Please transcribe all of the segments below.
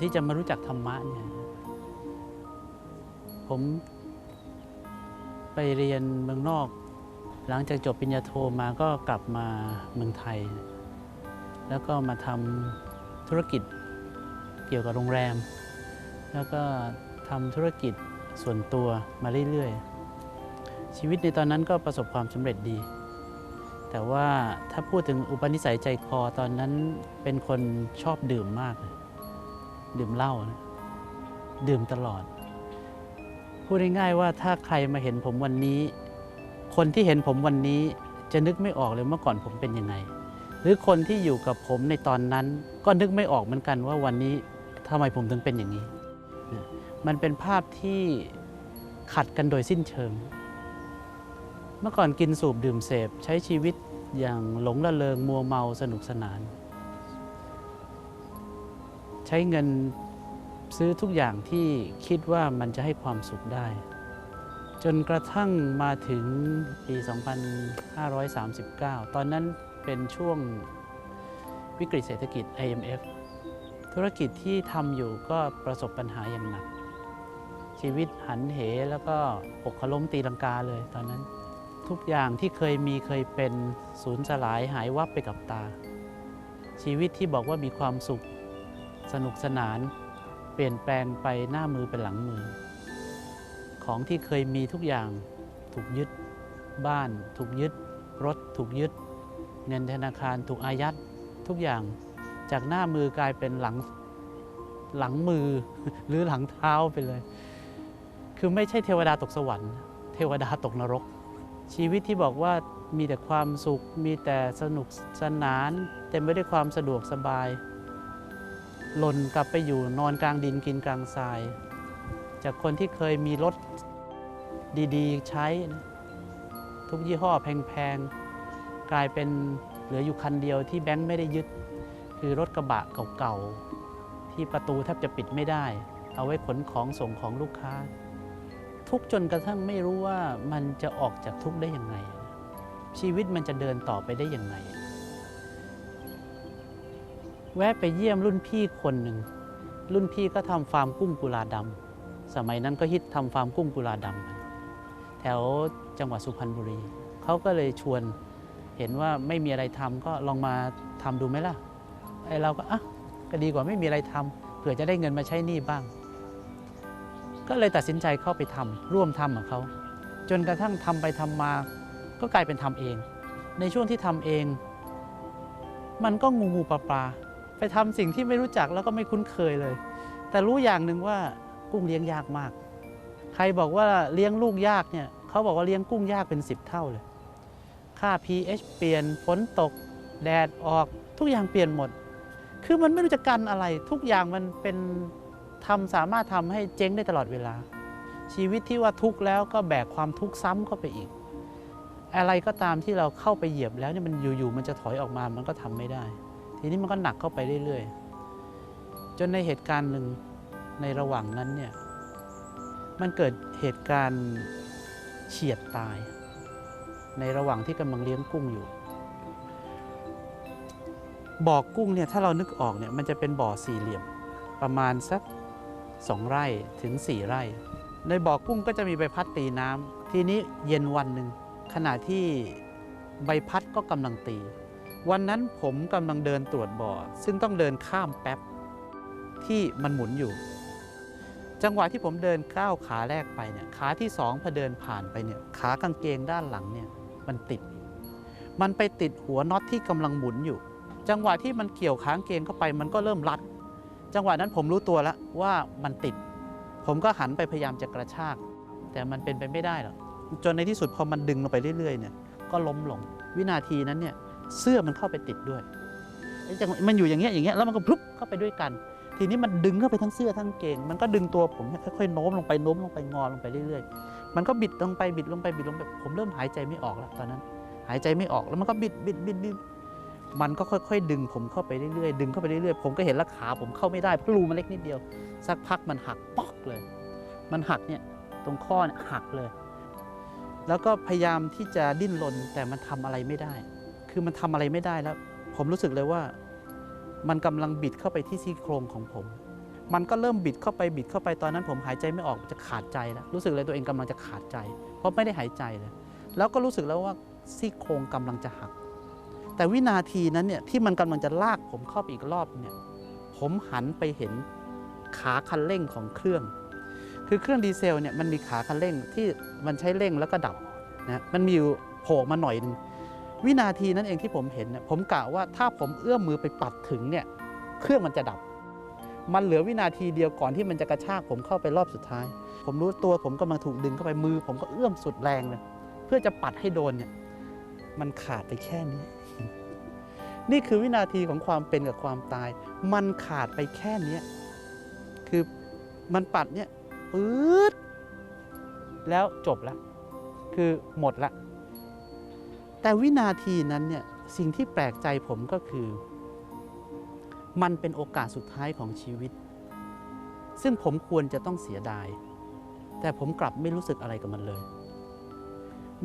ที่จะมารู้จักธรรมะเนี่ยผมไปเรียนเมืองนอก หลังจากจบปริญญาโทมาก็กลับมาเมืองไทย แล้วก็มาทำธุรกิจเกี่ยวกับโรงแรม แล้วก็ทำธุรกิจส่วนตัวมาเรื่อยๆ ชีวิตในตอนนั้นก็ประสบความสำเร็จดี แต่ว่าถ้าพูดถึงอุปนิสัยใจคอตอนนั้นเป็นคนชอบดื่มมากเลย ดื่มเหล้านะดื่มตลอด พูดง่ายๆว่าถ้าใครมาเห็นผมวันนี้ คนที่เห็นผมวันนี้จะนึกไม่ออกเลยเมื่อก่อนผมเป็นยังไง หรือคนที่อยู่กับผมในตอนนั้น ก็นึกไม่ออกเหมือนกันว่าวันนี้ทำไมผมถึงเป็นอย่างนี้ มันเป็นภาพที่ขัดกันโดยสิ้นเชิง เมื่อก่อนกินสูบดื่มเสพใช้ชีวิตอย่างหลงละเลงมัวเมาสนุกสนาน ใช้เงินซื้อทุกอย่างที่คิดว่ามันจะให้ความสุขได้ จนกระทั่งมาถึงปี 2539 ตอนนั้นเป็นช่วงวิกฤตเศรษฐกิจ IMF ธุรกิจที่ทำอยู่ก็ประสบปัญหาอย่างหนัก ชีวิตหันเหแล้วก็ปกขล้มตีลังกาเลยตอนนั้น ทุกอย่างที่เคยมีเคยเป็นสูญสลายหายวับไปกับตา ชีวิตที่บอกว่ามีความสุข สนุกสนาน เปลี่ยนแปลงไปหน้ามือเป็นหลังมือ ของที่เคยมีทุกอย่างถูกยึด บ้านถูกยึด รถถูกยึด เงินธนาคารถูกอายัดทุกอย่างจากหน้ามือกลายเป็นหลังหลังมือหรือหลังเท้าไปเลย คือไม่ใช่เทวดาตกสวรรค์ เทวดาตกนรก ชีวิตที่บอกว่ามีแต่ความสุข มีแต่สนุกสนาน เต็มไปด้วยความสะดวกสบาย หล่นกลับไปอยู่นอนกลางดินกินกลางทราย จากคนที่เคยมีรถดีๆ ใช้ ทุกยี่ห้อแพงๆ กลายเป็นเหลืออยู่คันเดียวที่แบงค์ไม่ได้ยึด คือรถกระบะเก่าๆ ที่ประตูแทบจะปิดไม่ได้ เอาไว้ขนของส่งของลูกค้า ทุกจนกระทั่งไม่รู้ว่ามันจะออกจากทุกได้ยังไง ชีวิตมันจะเดินต่อไปได้ยังไง แวะไปเยี่ยมรุ่นพี่คนหนึ่ง รุ่นพี่ก็ทำฟาร์มกุ้งกุลาดำสมัยนั้นก็ฮิตทำฟาร์มกุ้งกุลาดำแถวจังหวัดสุพรรณบุรี เขาก็เลยชวนเห็นว่าไม่มีอะไรทำก็ลองมาทำดูไหมล่ะไอเราก็อะก็ดีกว่าไม่มีอะไรทำเผื่อจะได้เงินมาใช้หนี้บ้าง ก็เลยตัดสินใจเข้าไปทำร่วมทำกับเขาจนกระทั่งทำไปทำมา ก็กลายเป็นทำเอง ในช่วงที่ทำเอง มันก็งูงูปลาปลา ไปทำสิ่งที่ไม่รู้จักแล้วก็ไม่คุ้นเคยเลย แต่รู้อย่างหนึ่งว่ากุ้งเลี้ยงยากมาก ใครบอกว่าเลี้ยงลูกยากเนี่ยเขาบอกว่าเลี้ยงกุ้งยากเป็น 10 เท่าเลย ค่า pH เปลี่ยนฝนตก แดดออกทุกอย่างเปลี่ยนหมด คือมันไม่รู้จะกันอะไร ทุกอย่างมันเป็นทำสามารถทำให้เจ๊งได้ตลอดเวลา ชีวิตที่ว่าทุกข์แล้วก็แบกความทุกข์ซ้ำเข้าไปอีก อะไรก็ตามที่เราเข้าไปเหยียบแล้วเนี่ยมันอยู่ๆมันจะถอยออกมามันก็ทำไม่ได้ ทีนี้มันก็หนักเข้าไปเรื่อยๆ จนในเหตุการณ์หนึ่งในระหว่างนั้นเนี่ยมันเกิดเหตุการณ์เฉียดตาย ในระหว่างที่กำลังเลี้ยงกุ้งอยู่ บ่อกุ้งเนี่ยถ้าเรานึกออกเนี่ยมันจะเป็นบ่อสี่เหลี่ยมประมาณสักสองไร่ถึงสี่ไร่ ในบ่อกุ้งก็จะมีใบพัดตีน้ำทีนี้เย็นวันหนึ่งขณะที่ใบพัดก็กำลังตี วันนั้นผมกำลังเดินตรวจบ่อ ซึ่งต้องเดินข้ามแป๊บที่มันหมุนอยู่ จังหวะที่ผมเดินก้าวขาแรกไปเนี่ยขาที่สองพอเดินผ่านไปเนี่ยขากางเกงด้านหลังเนี่ยมันติด มันไปติดหัวน็อตที่กำลังหมุนอยู่ จังหวะที่มันเกี่ยวขางเกงเข้าไปมันก็เริ่มรัด จังหวะนั้นผมรู้ตัวแล้วว่ามันติด ผมก็หันไปพยายามจะกระชาก แต่มันเป็นไปไม่ได้หรอกจนในที่สุดพอมันดึงลงไปเรื่อยๆเนี่ยก็ล้มลงวินาทีนั้นเนี่ย เสื้อมันเข้าไปติดด้วยมันอยู่อย่างเงี้ยอย่างเงี้ยแล้วมันก็พลุบเข้าไปด้วยกัน ทีนี้มันดึงเข้าไปทั้งเสื้อทั้งเกง มันก็ดึงตัวผมค่อยๆโน้มลงไปโน้มลงไปงอลงไปเรื่อยๆ มันก็บิดลงไปบิดลงไปบิดลงไปผมเริ่มหายใจไม่ออกแล้วตอนนั้น หายใจไม่ออกแล้วมันก็บิดบิดบิดบิดมันก็ค่อยๆ ดึงผมเข้าไปเรื่อยๆดึงเข้าไปเรื่อยๆผมก็เห็นล้วขาผมเข้าไม่ได้เพราะรูมันเล็กนิดเดียว สักพักมันหักป๊อกเลย มันหักเนี่ยตรงข้อเนี่ยหักเลย แล้วก็พยายามที่จะดิ้นรนแต่มันทำอะไรไม่ได้ คือมันทำอะไรไม่ได้แล้ว ผมรู้สึกเลยว่า มันกำลังบิดเข้าไปที่ซี่โครงของผม มันก็เริ่มบิดเข้าไปบิดเข้าไปตอนนั้น ผมหายใจไม่ออกจะขาดใจแล้วรู้สึกเลยตัวเองกำลังจะขาดใจ เพราะไม่ได้หายใจเลยแล้วก็รู้สึกแล้วว่าซี่โครงกำลังจะหัก แต่วินาทีนั้นเนี่ยที่มันกำลังจะลากผมเข้าไปอีกรอบเนี่ยผมหันไปเห็นขาคันเร่งของเครื่อง คือเครื่องดีเซลเนี่ยมันมีขาคันเร่งที่มันใช้เร่งแล้วก็ดับนะมันมีอยู่โผล่มาหน่อยหนึง วินาทีนั้นเองที่ผมเห็นผมกะว่าถ้าผมเอื้อมมือไปปัดถึงเนี่ยเครื่องมันจะดับ มันเหลือวินาทีเดียวก่อนที่มันจะกระชากผมเข้าไปรอบสุดท้าย ผมรู้ตัวผมกำลังถูกดึงเข้าไปมือ ผมก็เอื้อมสุดแรงเลย เพื่อจะปัดให้โดนเนี่ยมันขาดไปแค่นี้ นี่คือวินาทีของความเป็นกับความตาย มันขาดไปแค่นี้คือมันปัดเนี่ยปื๊ดแล้วจบละคือหมดละ แต่วินาทีนั้นเนี่ยสิ่งที่แปลกใจผมก็คือ มันเป็นโอกาสสุดท้ายของชีวิต ซึ่งผมควรจะต้องเสียดาย แต่ผมกลับไม่รู้สึกอะไรกับมันเลย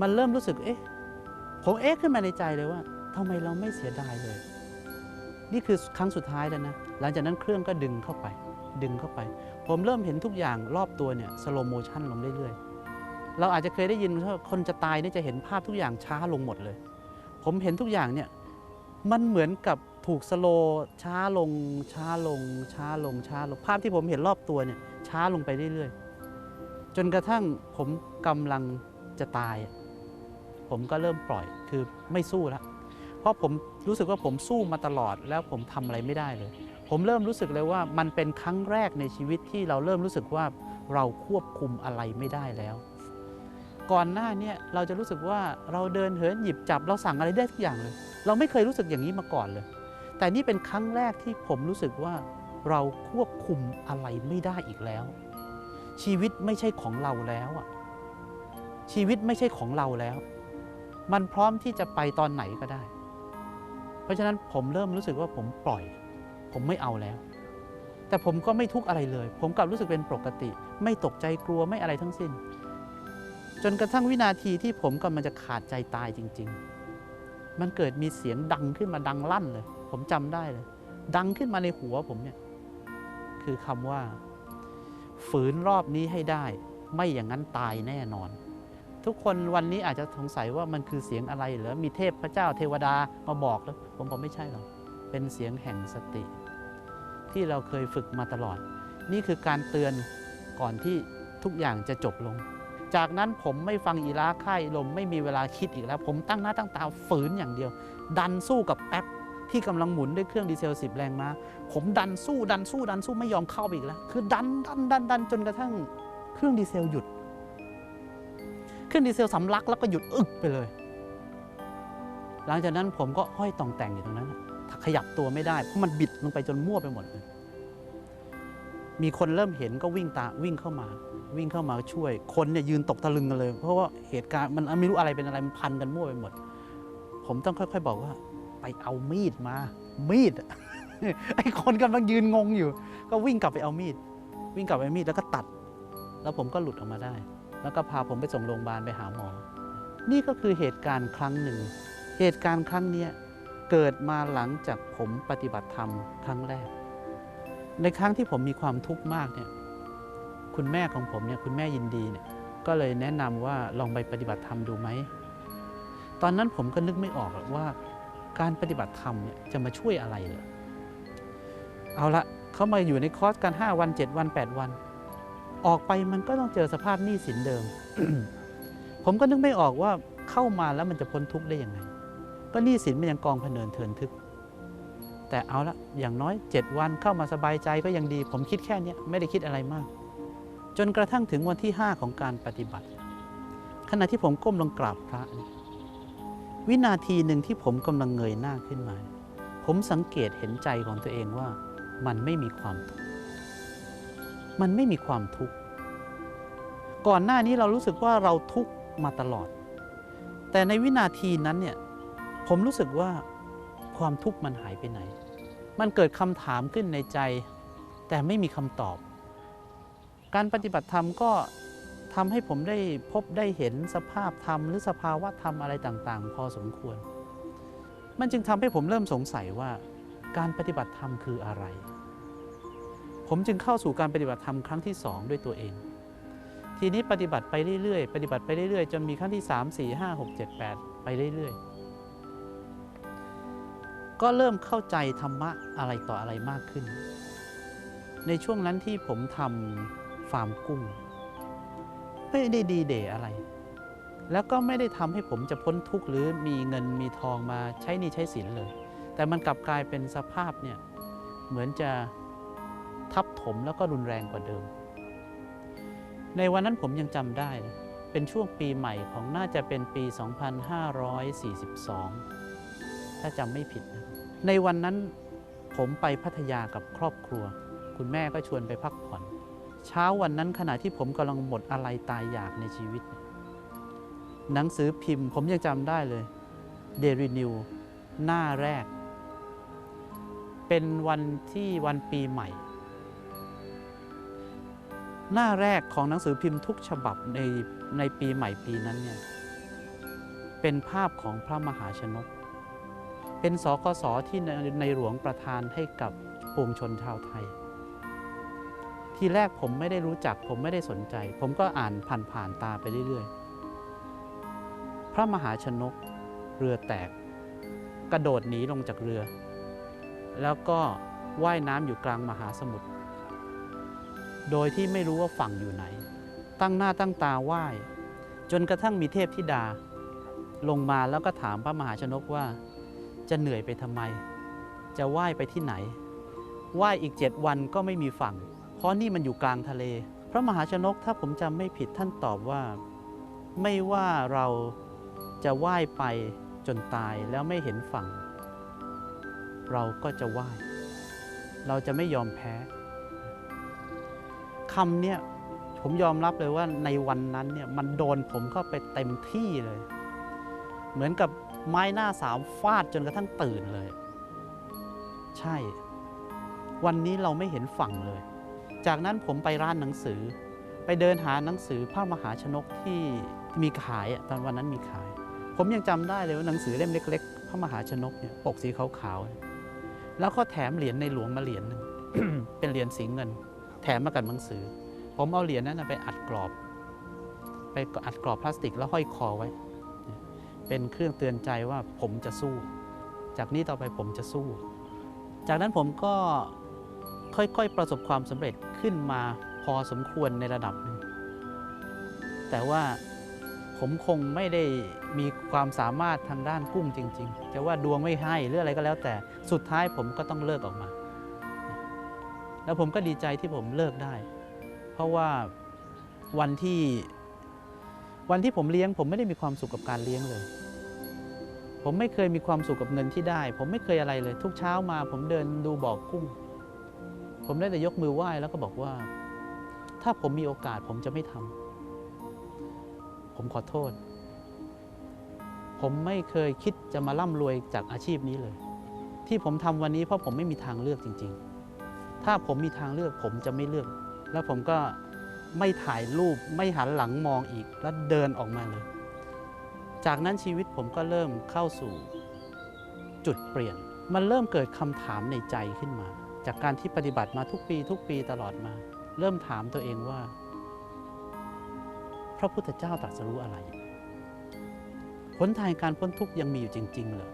มันเริ่มรู้สึกเอ๊ะผมเอ๊ะขึ้นมาในใจเลยว่าทำไมเราไม่เสียดายเลย นี่คือครั้งสุดท้ายแล้วนะ หลังจากนั้นเครื่องก็ดึงเข้าไป ดึงเข้าไป ผมเริ่มเห็นทุกอย่างรอบตัวเนี่ยสโลโมชันลงเรื่อยๆ เราอาจจะเคยได้ยินว่าคนจะตายเนี่ยจะเห็นภาพทุกอย่างช้าลงหมดเลย ผมเห็นทุกอย่างเนี่ยมันเหมือนกับถูกสโลช้าลงช้าลงช้าลงช้าลง ภาพที่ผมเห็นรอบตัวเนี่ยช้าลงไปเรื่อยๆ จนกระทั่งผมกำลังจะตาย ผมก็เริ่มปล่อยคือไม่สู้แล้วเพราะผมรู้สึกว่าผมสู้มาตลอดแล้วผมทำอะไรไม่ได้เลย ผมเริ่มรู้สึกเลยว่ามันเป็นครั้งแรกในชีวิตที่เราเริ่มรู้สึกว่าเราควบคุมอะไรไม่ได้แล้ว ก่อนหน้าเนี่ยเราจะรู้สึกว่าเราเดินเหินหยิบจับเราสั่งอะไรได้ทุกอย่างเลย เราไม่เคยรู้สึกอย่างนี้มาก่อนเลย แต่นี่เป็นครั้งแรกที่ผมรู้สึกว่าเราควบคุมอะไรไม่ได้อีกแล้ว ชีวิตไม่ใช่ของเราแล้วอะชีวิตไม่ใช่ของเราแล้ว มันพร้อมที่จะไปตอนไหนก็ได้ เพราะฉะนั้นผมเริ่มรู้สึกว่าผมปล่อย ผมไม่เอาแล้ว แต่ผมก็ไม่ทุกข์อะไรเลย ผมกลับรู้สึกเป็นปกติ ไม่ตกใจกลัวไม่อะไรทั้งสิ้น จนกระทั่งวินาทีที่ผมกำลังจะขาดใจตายจริง ๆ มันเกิดมีเสียงดังขึ้นมาดังลั่นเลย ผมจำได้เลย ดังขึ้นมาในหัวผมเนี่ย คือคำว่า ฝืนรอบนี้ให้ได้ ไม่อย่างนั้นตายแน่นอน ทุกคนวันนี้อาจจะสงสัยว่ามันคือเสียงอะไรหรือมีเทพพระเจ้าเทวดามาบอกแล้ว ผมบอกไม่ใช่หรอก เป็นเสียงแห่งสติ ที่เราเคยฝึกมาตลอด นี่คือการเตือนก่อนที่ทุกอย่างจะจบลง จากนั้นผมไม่ฟังอีลาค่ายลมไม่มีเวลาคิดอีกแล้ว ผมตั้งหน้าตั้งตาฝืนอย่างเดียว ดันสู้กับแป๊บที่กำลังหมุนด้วยเครื่องดีเซล 10 แรงมาผมดันสู้ดันสู้ดันสู้ไม่ยอมเข้าไปอีกแล้ว คือดันดันดันดันจนกระทั่งเครื่องดีเซลหยุด เครื่องดีเซลสำลักแล้วก็หยุดอึกไปเลย หลังจากนั้นผมก็ห้อยตองแต่งอยู่ตรงนั้นขยับตัวไม่ได้เพราะมันบิดลงไปจนมั่วไปหมดเลย มีคนเริ่มเห็นก็วิ่งตาวิ่งเข้ามา วิ่งเข้ามาช่วย คนเนี่ยยืนตกตะลึงกันเลย เพราะว่าเหตุการณ์มันไม่รู้อะไรเป็นอะไรมันพันกันมั่วไปหมด ผมต้องค่อย ๆ บอกว่า ไปเอามีดมา มีดไอ้คนกำลังยืนงงอยู่ ก็วิ่งกลับไปเอามีด วิ่งกลับไปมีดแล้วก็ตัด แล้วผมก็หลุดออกมาได้ แล้วก็พาผมไปส่งโรงพยาบาลไปหาหมอ นี่ก็คือเหตุการณ์ครั้งหนึ่ง เหตุการณ์ครั้งนี้เกิดมาหลังจากผมปฏิบัติธรรมครั้งแรก ในครั้งที่ผมมีความทุกข์มากเนี่ยคุณแม่ของผมเนี่ยคุณแม่ยินดีเนี่ยก็เลยแนะนำว่าลองไปปฏิบัติธรรมดูไหม ตอนนั้นผมก็นึกไม่ออกว่าการปฏิบัติธรรมเนี่ยจะมาช่วยอะไรเลยเอาละเขามาอยู่ในคอร์สกัน 5 วัน 7 วัน 8 วัน ออกไปมันก็ต้องเจอสภาพหนี้สินเดิม ผมก็นึกไม่ออกว่าเข้ามาแล้วมันจะพ้นทุกข์ได้ยังไง ก็หนี้สินมันยังกองพเนินเทินทึก แต่เอาละอย่างน้อย 7 วันเข้ามาสบายใจก็ยังดี ผมคิดแค่นี้ไม่ได้คิดอะไรมาก จนกระทั่งถึงวันที่ 5 ของการปฏิบัติ ขณะที่ผมก้มลงกราบพระ วินาทีหนึ่งที่ผมกำลังเงยหน้าขึ้นมา ผมสังเกตเห็นใจของตัวเองว่า มันไม่มีความทุกข์มันไม่มีความทุกข์ก่อนหน้านี้เรารู้สึกว่าเราทุกข์มาตลอด แต่ในวินาทีนั้นเนี่ยผมรู้สึกว่า ความทุกข์มันหายไปไหน มันเกิดคำถามขึ้นในใจ แต่ไม่มีคำตอบ การปฏิบัติธรรมก็ทำให้ผมได้พบได้เห็นสภาพธรรมหรือสภาวะธรรมอะไรต่างๆ พอสมควร มันจึงทำให้ผมเริ่มสงสัยว่า การปฏิบัติธรรมคืออะไร ผมจึงเข้าสู่การปฏิบัติธรรมครั้งที่สองด้วยตัวเอง ทีนี้ปฏิบัติไปเรื่อยๆ ปฏิบัติไปเรื่อยๆ จนมีครั้งที่ 3 4 5 6 7 8 ไปเรื่อยๆ ก็เริ่มเข้าใจธรรมะอะไรต่ออะไรมากขึ้น ในช่วงนั้นที่ผมทำฟาร์มกุ้ง ไม่ได้ดีเดย์อะไร แล้วก็ไม่ได้ทำให้ผมจะพ้นทุกข์หรือมีเงินมีทองมาใช้นี้ใช้สินเลย แต่มันกลับกลายเป็นสภาพเนี่ยเหมือนจะทับถมแล้วก็รุนแรงกว่าเดิม ในวันนั้นผมยังจำได้เลยเป็นช่วงปีใหม่ของน่าจะเป็นปี 2542 ถ้าจำไม่ผิดนะในวันนั้นผมไปพัทยากับครอบครัว คุณแม่ก็ชวนไปพักผ่อน เช้าวันนั้นขณะที่ผมกำลังหมดอะไรตายอยากในชีวิต หนังสือพิมพ์ผมยังจำได้เลย Daily New หน้าแรก เป็นวันที่วันปีใหม่ หน้าแรกของหนังสือพิมพ์ทุกฉบับในในปีใหม่ปีนั้นเนี่ยเป็นภาพของพระมหาชนก เป็นสกสที่ในในหลวงประทานให้กับปวงชนชาวไทย ทีแรกผมไม่ได้รู้จัก ผมไม่ได้สนใจ ผมก็อ่านผ่านๆตาไปเรื่อยๆ พระมหาชนกเรือแตก กระโดดหนีลงจากเรือ แล้วก็ว่ายน้ำอยู่กลางมหาสมุทรโดยที่ไม่รู้ว่าฝั่งอยู่ไหน ตั้งหน้าตั้งตาไหว้จนกระทั่งมีเทพธิดา ลงมาแล้วก็ถามพระมหาชนกว่า จะเหนื่อยไปทำไม จะไหว้ไปที่ไหนไหว้อีกเจ็ดวันก็ไม่มีฝั่ง เพราะนี่มันอยู่กลางทะเล พระมหาชนกถ้าผมจำไม่ผิดท่านตอบว่า ไม่ว่าเราจะไหว้ไปจนตายแล้วไม่เห็นฝั่ง เราก็จะไหว้เราจะไม่ยอมแพ้คำเนี่ยผมยอมรับเลยว่าในวันนั้นเนี่ยมันโดนผมเข้าไปเต็มที่เลย เหมือนกับ ไม้หน้าสามฟาดจนกระทั่งตื่นเลย ใช่ วันนี้เราไม่เห็นฝั่งเลย จากนั้นผมไปร้านหนังสือ ไปเดินหาหนังสือพระมหาชนกที่มีขายตอนวันนั้นมีขาย ผมยังจำได้เลยว่าหนังสือเล่มเล็ก ๆ พระมหาชนกเนี่ยปกสีขาวๆแล้วก็แถมเหรียญในหลวงมาเหรียญหนึ่งเป็นเหรียญสีเงิน แถมมากับหนังสือ ผมเอาเหรียญนั้นไปอัดกรอบ ไปอัดกรอบพลาสติกแล้วห้อยคอไว้ เป็นเครื่องเตือนใจว่าผมจะสู้ จากนี้ต่อไปผมจะสู้ จากนั้นผมก็ค่อยๆประสบความสำเร็จขึ้นมาพอสมควรในระดับหนึ่งแต่ว่าผมคงไม่ได้มีความสามารถทางด้านกุ้งจริงๆจะว่าดวงไม่ให้หรืออะไรก็แล้วแต่สุดท้ายผมก็ต้องเลิกออกมา แล้วผมก็ดีใจที่ผมเลิกได้ เพราะว่าวันที่ วันที่ผมเลี้ยง ผมไม่ได้มีความสุขกับการเลี้ยงเลย ผมไม่เคยมีความสุขกับเงินที่ได้ ผมไม่เคยอะไรเลย ทุกเช้ามา ผมเดินดูบ่อกุ้ง ผมได้แต่ยกมือไหว้แล้วก็บอกว่า ถ้าผมมีโอกาสผมจะไม่ทำผมขอโทษ ผมไม่เคยคิดจะมาร่ำรวยจากอาชีพนี้เลย ที่ผมทำวันนี้เพราะผมไม่มีทางเลือกจริง ๆ ถ้าผมมีทางเลือกผมจะไม่เลือก แล้วผมก็ ไม่ถ่ายรูปไม่หันหลังมองอีกแล้วเดินออกมาเลย จากนั้นชีวิตผมก็เริ่มเข้าสู่จุดเปลี่ยน มันเริ่มเกิดคำถามในใจขึ้นมา จากการที่ปฏิบัติมาทุกปี ทุกปีตลอดมา เริ่มถามตัวเองว่า พระพุทธเจ้าตรัสรู้อะไรหนทางการพ้นทุกข์ยังมีอยู่จริงๆเหรอ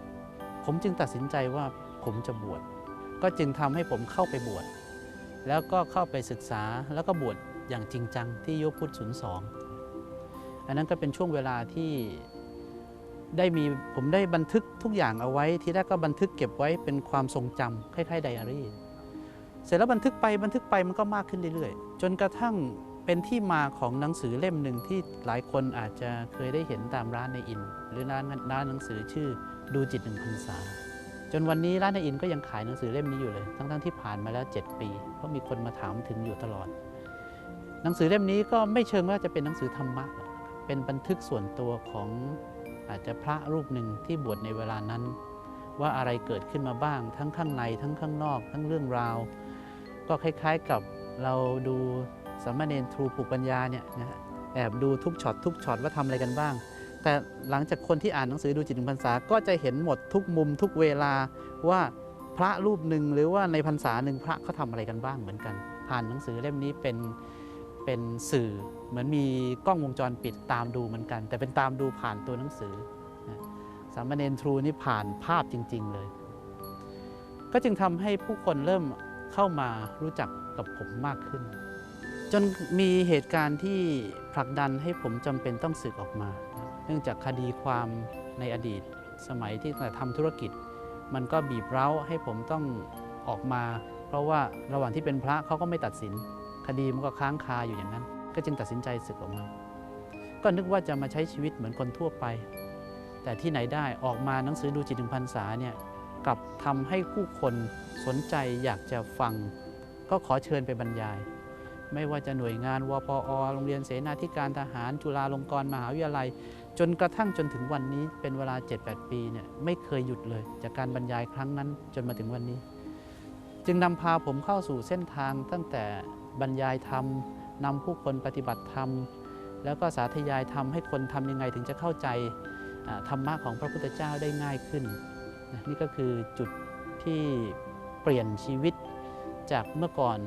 ผมจึงตัดสินใจว่าผมจะบวชก็จึงทำให้ผมเข้าไปบวชแล้วก็เข้าไปศึกษาแล้วก็บวช อย่างจริงจังที่ยุคพุทธศูนย์สองอันนั้นก็เป็นช่วงเวลาที่ได้มีผมได้บันทึกทุกอย่างเอาไว้ ทีแรกก็บันทึกเก็บไว้เป็นความทรงจำคล้ายๆไดอารี่ เสร็จแล้วบันทึกไปบันทึกไปมันก็มากขึ้นเรื่อยๆ จนกระทั่งเป็นที่มาของหนังสือเล่มหนึ่งที่หลายคนอาจจะเคยได้เห็นตามร้านในอิน หรือร้านร้านหนังสือชื่อดูจิตหนึ่งพรรษาจนวันนี้ร้านในอินก็ยังขายหนังสือเล่มนี้อยู่เลย ทั้งๆที่ผ่านมาแล้ว 7 ปี เพราะมีคนมาถามถึงอยู่ตลอด หนังสือเล่มนี้ก็ไม่เชิงว่าจะเป็นหนังสือธรรมะ เป็นบันทึกส่วนตัวของอาจจะพระรูปหนึ่งที่บวชในเวลานั้น ว่าอะไรเกิดขึ้นมาบ้าง ทั้งข้างในทั้งข้างนอก ทั้งเรื่องราว ก็คล้ายๆกับเราดูสามเณรทรูปลูกปัญญาเนี่ยนะฮะแอบดูทุกช็อตทุกช็อตว่าทำอะไรกันบ้าง แต่หลังจากคนที่อ่านหนังสือดูจิตหนึ่งพรรษาก็จะเห็นหมดทุกมุมทุกเวลาว่าพระรูปหนึ่งหรือว่าในพรรษาหนึ่งพระเขาทำอะไรกันบ้างเหมือนกัน ผ่านหนังสือเล่มนี้เป็น เป็นสื่อเหมือนมีกล้องวงจรปิดตามดูเหมือนกัน แต่เป็นตามดูผ่านตัวหนังสือนะสามเณรทรูนี่ผ่านภาพจริง ๆ เลย ก็จึงทำให้ผู้คนเริ่มเข้ามารู้จักกับผมมากขึ้น จนมีเหตุการณ์ที่ผลักดันให้ผมจำเป็นต้องสึกออกมา เนื่องจากคดีความในอดีตสมัยที่ทำธุรกิจ มันก็บีบเร้าให้ผมต้องออกมา เพราะว่าระหว่างที่เป็นพระเขาก็ไม่ตัดสิน คดีมันก็ค้างคาอยู่อย่างนั้น ก็จึงตัดสินใจสึกออกมา ก็นึกว่าจะมาใช้ชีวิตเหมือนคนทั่วไป แต่ที่ไหนได้ออกมาหนังสือดูจิตถึงพรรษาเนี่ยกลับทำให้ผู้คนสนใจอยากจะฟัง ก็ขอเชิญไปบรรยาย ไม่ว่าจะหน่วยงานวปอโรงเรียนเสนาธิการทหาร จุฬาลงกรณ์มหาวิทยาลัย จนกระทั่งจนถึงวันนี้เป็นเวลา 7-8 ปีเนี่ยไม่เคยหยุดเลย จากการบรรยายครั้งนั้นจนมาถึงวันนี้ จึงนำพาผมเข้าสู่เส้นทางตั้งแต่ บรรยายธรรมนำผู้คนปฏิบัติธรรม แล้วก็สาธยายธรรมให้คนทำยังไงถึงจะเข้าใจธรรมะของพระพุทธเจ้าได้ง่ายขึ้น นี่ก็คือจุดที่เปลี่ยนชีวิตจากเมื่อก่อน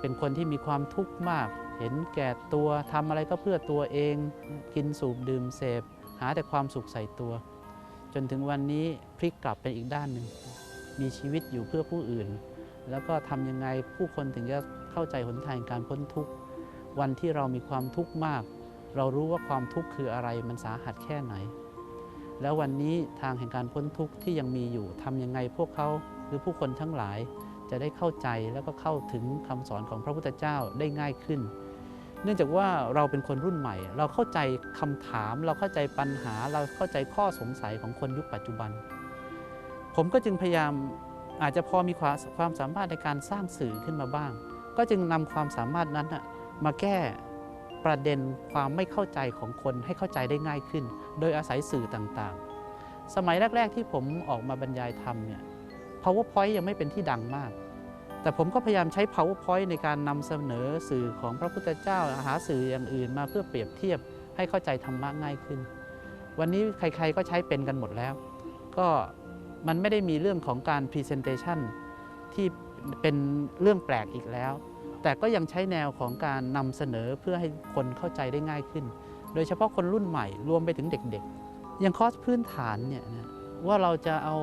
เป็นคนที่มีความทุกข์มาก เห็นแก่ตัวทำอะไรก็เพื่อตัวเอง กินสูบดื่มเสพ หาแต่ความสุขใส่ตัว จนถึงวันนี้พลิกกลับเป็นอีกด้านหนึ่งมีชีวิตอยู่เพื่อผู้อื่น แล้วก็ทำยังไงผู้คนถึงจะเข้าใจหนทางการพ้นทุกข์ วันที่เรามีความทุกข์มาก เรารู้ว่าความทุกข์คืออะไรมันสาหัสแค่ไหน แล้ววันนี้ทางแห่งการพ้นทุกข์ที่ยังมีอยู่ทำยังไงพวกเขาหรือผู้คนทั้งหลายจะได้เข้าใจแล้วก็เข้าถึงคำสอนของพระพุทธเจ้าได้ง่ายขึ้น เนื่องจากว่าเราเป็นคนรุ่นใหม่ เราเข้าใจคำถาม เราเข้าใจปัญหา เราเข้าใจข้อสงสัยของคนยุคปัจจุบัน ผมก็จึงพยายาม อาจจะพอมีความความสามารถในการสร้างสื่อขึ้นมาบ้าง ก็จึงนำความสามารถนั้นมาแก้ประเด็นความไม่เข้าใจของคนให้เข้าใจได้ง่ายขึ้น โดยอาศัยสื่อต่างๆ สมัยแรก ๆ ที่ผมออกมาบรรยายธรรมเนี่ย powerpoint ยังไม่เป็นที่ดังมาก แต่ผมก็พยายามใช้ powerpoint ในการนำเสนอสื่อของพระพุทธเจ้าหาสื่ออย่างอื่นมาเพื่อเปรียบเทียบให้เข้าใจธรรมะง่ายขึ้น วันนี้ใครๆก็ใช้เป็นกันหมดแล้ว ก็ มันไม่ได้มีเรื่องของการ presentation ที่เป็นเรื่องแปลกอีกแล้ว แต่ก็ยังใช้แนวของการนำเสนอเพื่อให้คนเข้าใจได้ง่ายขึ้น โดยเฉพาะคนรุ่นใหม่รวมไปถึงเด็กๆอย่างคอร์สพื้นฐานเนี่ยนะว่าเราจะเอา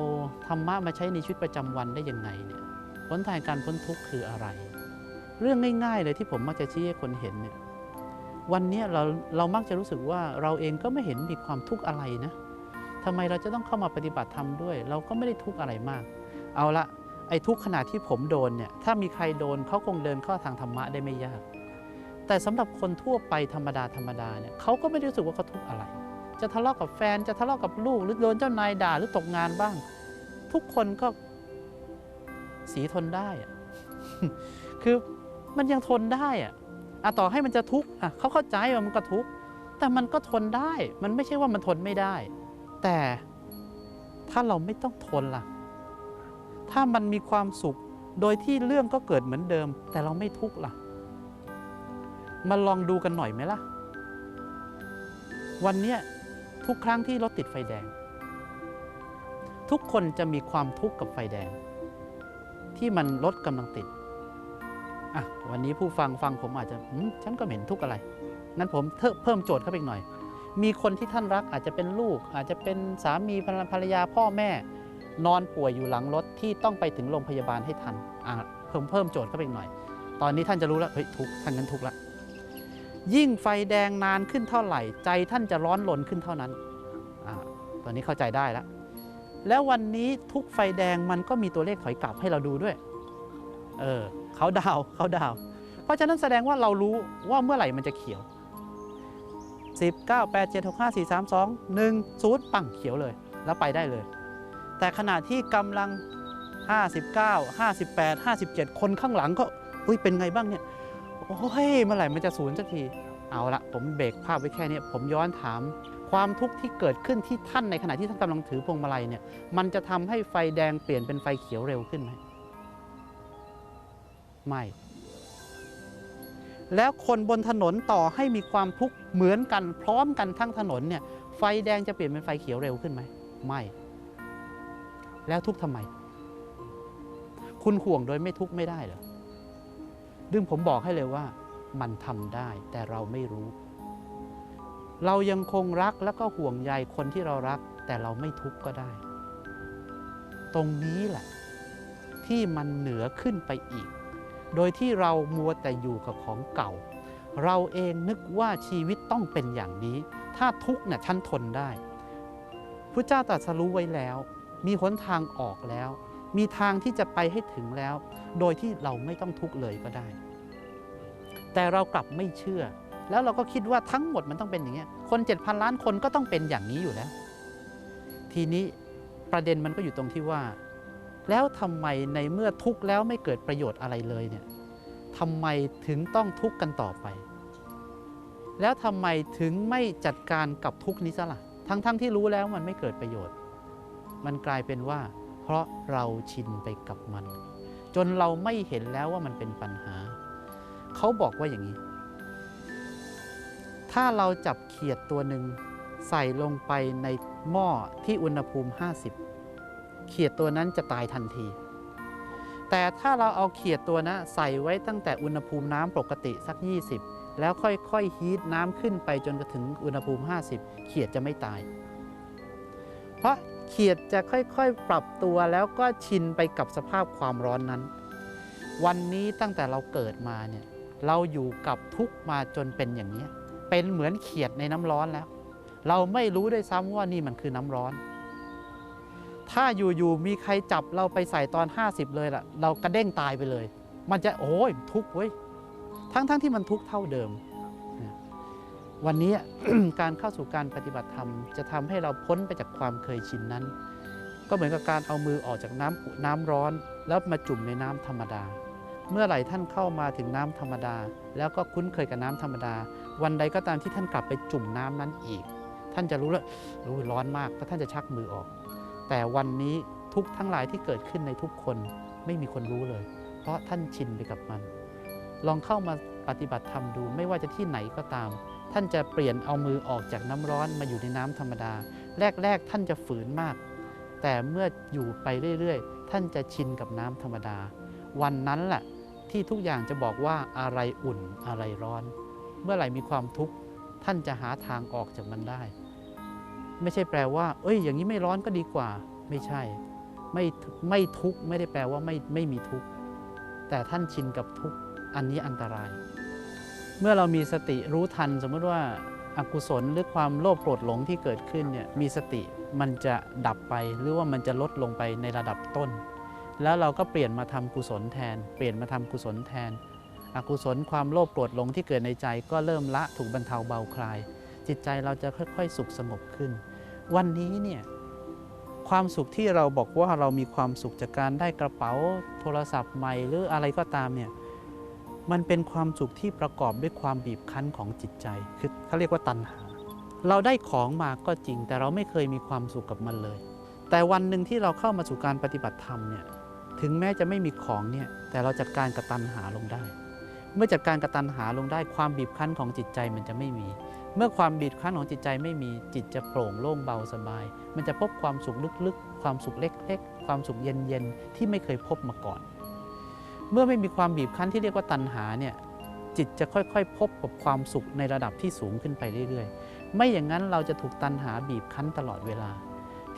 ธรรมะมาใช้ในชีวิตประจำวันได้ยังไงเนี่ยหนทางการพ้นทุกข์คืออะไร เรื่องง่ายๆเลยที่ผมมักจะชี้ให้คนเห็นเนี่ยวันนี้เราเรามักจะรู้สึกว่าเราเองก็ไม่เห็นมีความทุกข์อะไรนะ ทำไมเราจะต้องเข้ามาปฏิบัติธรรมด้วย เราก็ไม่ได้ทุกข์อะไรมาก เอาละไอ้ทุกข์ขนาดที่ผมโดนเนี่ยถ้ามีใครโดนเขาคงเดินเข้าทางธรรมะได้ไม่ยาก แต่สำหรับคนทั่วไปธรรมดาธรรมดาเนี่ยเขาก็ไม่ได้รู้สึกว่าเขาทุกข์อะไร จะทะเลาะกับแฟนจะทะเลาะกับลูก หรือโดนเจ้านายด่าหรือตกงานบ้าง ทุกคนก็สีทนได้อะคือมันยังทนได้อะอะต่อให้มันจะทุกข์อะเขาเข้าใจว่ามันก็ทุกข์แต่มันก็ทนได้ มันไม่ใช่ว่ามันทนไม่ได้ แต่ถ้าเราไม่ต้องทนล่ะ ถ้ามันมีความสุขโดยที่เรื่องก็เกิดเหมือนเดิม แต่เราไม่ทุกข์ล่ะ มาลองดูกันหน่อยไหมล่ะ วันนี้ทุกครั้งที่รถติดไฟแดง ทุกคนจะมีความทุกข์กับไฟแดง ที่มันรถกำลังติดอะวันนี้ผู้ฟังฟังผมอาจจะฉันก็เห็นทุกข์อะไร งั้นผมเพิ่มเพิ่มโจทย์เข้าไปอีกหน่อย มีคนที่ท่านรักอาจจะเป็นลูก อาจจะเป็นสามีภรรยาพ่อแม่ นอนป่วยอยู่หลังรถที่ต้องไปถึงโรงพยาบาลให้ทันเพิ่มเพิ่มโจทย์เข้าไปอีกหน่อย ตอนนี้ท่านจะรู้แล้วเฮ้ยทุกท่านนั้นทุกละยิ่งไฟแดงนานขึ้นเท่าไหร่ ใจท่านจะร้อนรนขึ้นเท่านั้นอตอนนี้เข้าใจได้แล้วแล้ววันนี้ทุกไฟแดงมันก็มีตัวเลขถอยกลับให้เราดูด้วย เออเขาดาวเขาดาว เพราะฉะนั้นแสดงว่าเรารู้ว่าเมื่อไหร่มันจะเขียว 10 9 8 7 6 5 4 3 2 1 0ปังเขียวเลย แล้วไปได้เลย แต่ขณะที่กำลัง 59 58 57 คนข้างหลังก็อุ้ยเป็นไงบ้างเนี่ยโอ้ยเมื่อไหร่มันจะศูนย์สักที เอาละผมเบรกภาพไว้แค่นี้ผมย้อนถาม ความทุกข์ที่เกิดขึ้นที่ท่านในขณะที่ท่านกำลังถือพวงมาลัยเนี่ยมันจะทำให้ไฟแดงเปลี่ยนเป็นไฟเขียวเร็วขึ้นไหมไม่ แล้วคนบนถนนต่อให้มีความทุกข์ เหมือนกันพร้อมกันทั้งถนนเนี่ยไฟแดงจะเปลี่ยนเป็นไฟเขียวเร็วขึ้นไหมไม่แล้วทุกข์ทำไม คุณห่วงโดยไม่ทุกไม่ได้เหรอดึงผมบอกให้เลยว่า มันทำได้แต่เราไม่รู้ เรายังคงรักแล้วก็ห่วงใยคนที่เรารัก แต่เราไม่ทุกข์ก็ได้ ตรงนี้แหละ ที่มันเหนือขึ้นไปอีก โดยที่เรามัวแต่อยู่กับของเก่า เราเองนึกว่าชีวิตต้องเป็นอย่างนี้ ถ้าทุกข์เนี่ยฉันทนได้พระเจ้าตรัสรู้ไว้แล้ว มีหนทางออกแล้ว มีทางที่จะไปให้ถึงแล้ว โดยที่เราไม่ต้องทุกข์เลยก็ได้ แต่เรากลับไม่เชื่อ แล้วเราก็คิดว่าทั้งหมดมันต้องเป็นอย่างนี้คน7,000ล้านคนก็ต้องเป็นอย่างนี้อยู่แล้ว ทีนี้ประเด็นมันก็อยู่ตรงที่ว่า แล้วทำไมในเมื่อทุกข์แล้วไม่เกิดประโยชน์อะไรเลยเนี่ยทำไมถึงต้องทุกข์กันต่อไป แล้วทำไมถึงไม่จัดการกับทุกนี้ซะละ่ะ ทั้งๆทที่รู้แล้วมันไม่เกิดประโยชน์ มันกลายเป็นว่า เพราะเราชินไปกับมัน จนเราไม่เห็นแล้วว่ามันเป็นปัญหา เขาบอกว่าอย่างนี้ ถ้าเราจับเขียดตัวหนึ่งใส่ลงไปในหม้อที่อุณหภูมิ 50 เขียดตัวนั้นจะตายทันที แต่ถ้าเราเอาเขียดตัวนั้นใส่ไว้ตั้งแต่อุณหภูมิน้ำปกติสัก 20 แล้วค่อยๆฮีทน้ำขึ้นไปจนกระถึงอุณหภูมิ 50 เขียดจะไม่ตาย เพราะเขียดจะค่อยๆ ปรับตัวแล้วก็ชินไปกับสภาพความร้อนนั้น วันนี้ตั้งแต่เราเกิดมาเนี่ยเราอยู่กับทุกมาจนเป็นอย่างนี้ เป็นเหมือนเขียดในน้ำร้อนแล้ว เราไม่รู้ด้วยซ้ำว่านี่มันคือน้ำร้อน ถ้าอยู่ๆมีใครจับเราไปใส่ตอน 50 เลยล่ะ เรากระเด้งตายไปเลย มันจะโอ้ยทุกข์เว้ย ทั้งๆทที่มันทุกข์เท่าเดิม วันนี้การเข้าสู่การปฏิบัติธรรม จะทำให้เราพ้นไปจากความเคยชินนั้น ก็เหมือนกับการเอามือออกจากน้ำอุ่นน้ำร้อน แล้วมาจุ่มในน้ำธรรมดา เมื่อไหร่ท่านเข้ามาถึงน้ำธรรมดา แล้วก็คุ้นเคยกับน้ำธรรมดา วันใดก็ตามที่ท่านกลับไปจุ่มน้ำนั้นอีก ท่านจะรู้แล้วรู้ร้อนมากแล้วท่านจะชักมือออก แต่วันนี้ทุกทั้งหลายที่เกิดขึ้นในทุกคนไม่มีคนรู้เลย เพราะท่านชินไปกับมัน ลองเข้ามาปฏิบัติธรรมดู ไม่ว่าจะที่ไหนก็ตาม ท่านจะเปลี่ยนเอามือออกจากน้ำร้อนมาอยู่ในน้ำธรรมดา แรก ๆ ท่านจะฝืนมาก แต่เมื่ออยู่ไปเรื่อยๆ ท่านจะชินกับน้ำธรรมดา วันนั้นแหละที่ทุกอย่างจะบอกว่าอะไรอุ่นอะไรร้อน เมื่อไหร่มีความทุกข์ท่านจะหาทางออกจากมันได้ ไม่ใช่แปลว่า เอ้ย อย่างนี้ไม่ร้อนก็ดีกว่า ไม่ใช่ ไม่ไม่ทุกข์ไม่ได้แปลว่าไม่ไม่มีทุกข์แต่ท่านชินกับทุกข์ อันนี้อันตราย เมื่อเรามีสติรู้ทัน สมมติว่าอากุศลหรือความโลภโกรธหลงที่เกิดขึ้นเนี่ยมีสติมันจะดับไปหรือว่ามันจะลดลงไปในระดับต้น แล้วเราก็เปลี่ยนมาทำกุศลแทน เปลี่ยนมาทำกุศลแทน อกุศลความโลภโกรธหลงที่เกิดในใจ ก็เริ่มละถูกบรรเทาเบาคลาย จิตใจเราจะค่อยๆ สุขสงบขึ้น วันนี้เนี่ยความสุขที่เราบอกว่าเรามีความสุขจากการได้กระเป๋าโทรศัพท์ใหม่หรืออะไรก็ตามเนี่ย มันเป็นความสุขที่ประกอบด้วยความบีบคั้นของจิตใจ คือเขาเรียกว่าตัณหา เราได้ของมาก็จริง แต่เราไม่เคยมีความสุขกับมันเลย แต่วันหนึ่งที่เราเข้ามาสู่การปฏิบัติธรรมเนี่ย ถึงแม้จะไม่มีของเนี่ย แต่เราจัดการกับตัณหาลงได้ เมื่อจัดการกับตัณหาลงได้ ความบีบคั้นของจิตใจมันจะไม่มี เมื่อความบีบคั้นของจิตใจไม่มี จิตจะโปร่งโล่งเบาสบาย มันจะพบความสุขลึกๆ ความสุขเล็ก ๆ ความสุขเย็นๆ ที่ไม่เคยพบมาก่อน เมื่อไม่มีความบีบคั้นที่เรียกว่าตัณหาเนี่ยจิตจะค่อยๆ พบกับความสุขในระดับที่สูงขึ้นไปเรื่อยๆ ไม่อย่างนั้นเราจะถูกตัณหาบีบคั้นตลอดเวลา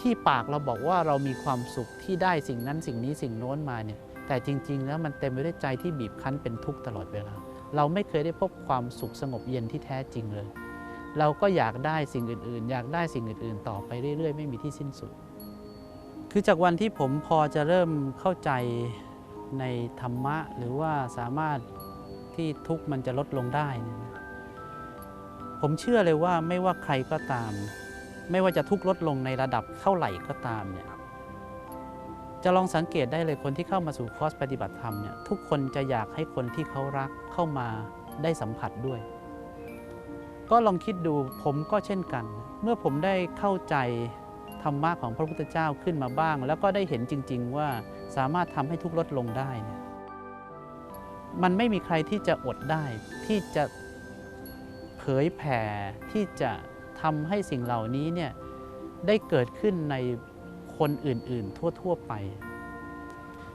ที่ปากเราบอกว่าเรามีความสุขที่ได้สิ่งนั้นสิ่งนี้สิ่งโน้นมาเนี่ย แต่จริงๆ แล้วมันเต็มไปด้วยใจที่บีบคั้นเป็นทุกข์ตลอดเวลา เราไม่เคยได้พบความสุขสงบเย็นที่แท้จริงเลย เราก็อยากได้สิ่งอื่นๆ อยากได้สิ่งอื่นๆ ต่อไปเรื่อยๆ ไม่มีที่สิ้นสุด คือจากวันที่ผมพอจะเริ่มเข้าใจ ในธรรมะหรือว่าสามารถที่ทุกข์มันจะลดลงได้ ผมเชื่อเลยว่าไม่ว่าใครก็ตาม ไม่ว่าจะทุกข์ลดลงในระดับเท่าไหร่ก็ตามเนี่ยจะลองสังเกตได้เลยคนที่เข้ามาสู่คอร์สปฏิบัติธรรมเนี่ยทุกคนจะอยากให้คนที่เขารักเข้ามาได้สัมผัสด้วย ก็ลองคิดดูผมก็เช่นกัน เมื่อผมได้เข้าใจ ธรรมะของพระพุทธเจ้าขึ้นมาบ้าง แล้วก็ได้เห็นจริง ๆ ว่าสามารถทำให้ทุกข์ลดลงได้เนี่ยมันไม่มีใครที่จะอดได้ ที่จะเผยแผ่ที่จะทำให้สิ่งเหล่านี้เนี่ยได้เกิดขึ้นในคนอื่น ๆ ทั่ว ๆ ไป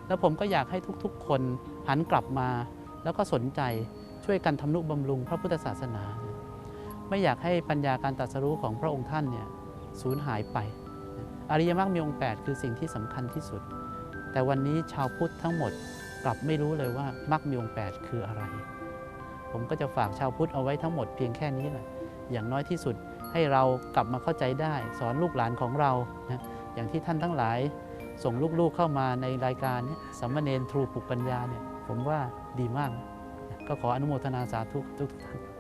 แล้วผมก็อยากให้ทุกๆ คนหันกลับมา แล้วก็สนใจช่วยกันทำนุบำรุงพระพุทธศาสนา ไม่อยากให้ปัญญาการตรัสรู้ของพระองค์ท่านเนี่ยสูญหายไป อริยมรรคมีองค์8คือสิ่งที่สำคัญที่สุด แต่วันนี้ชาวพุทธทั้งหมดกลับไม่รู้เลยว่ามรรคมีองค์8คืออะไร ผมก็จะฝากชาวพุทธเอาไว้ทั้งหมดเพียงแค่นี้แหละอย่างน้อยที่สุดให้เรากลับมาเข้าใจได้ สอนลูกหลานของเรานะอย่างที่ท่านทั้งหลายส่งลูกๆเข้ามาในรายการนี้สัมมเนนทรูปุกปัญญาเนี่ยผมว่าดีมาก ก็ขออนุโมทนาสาธุทุกท่าน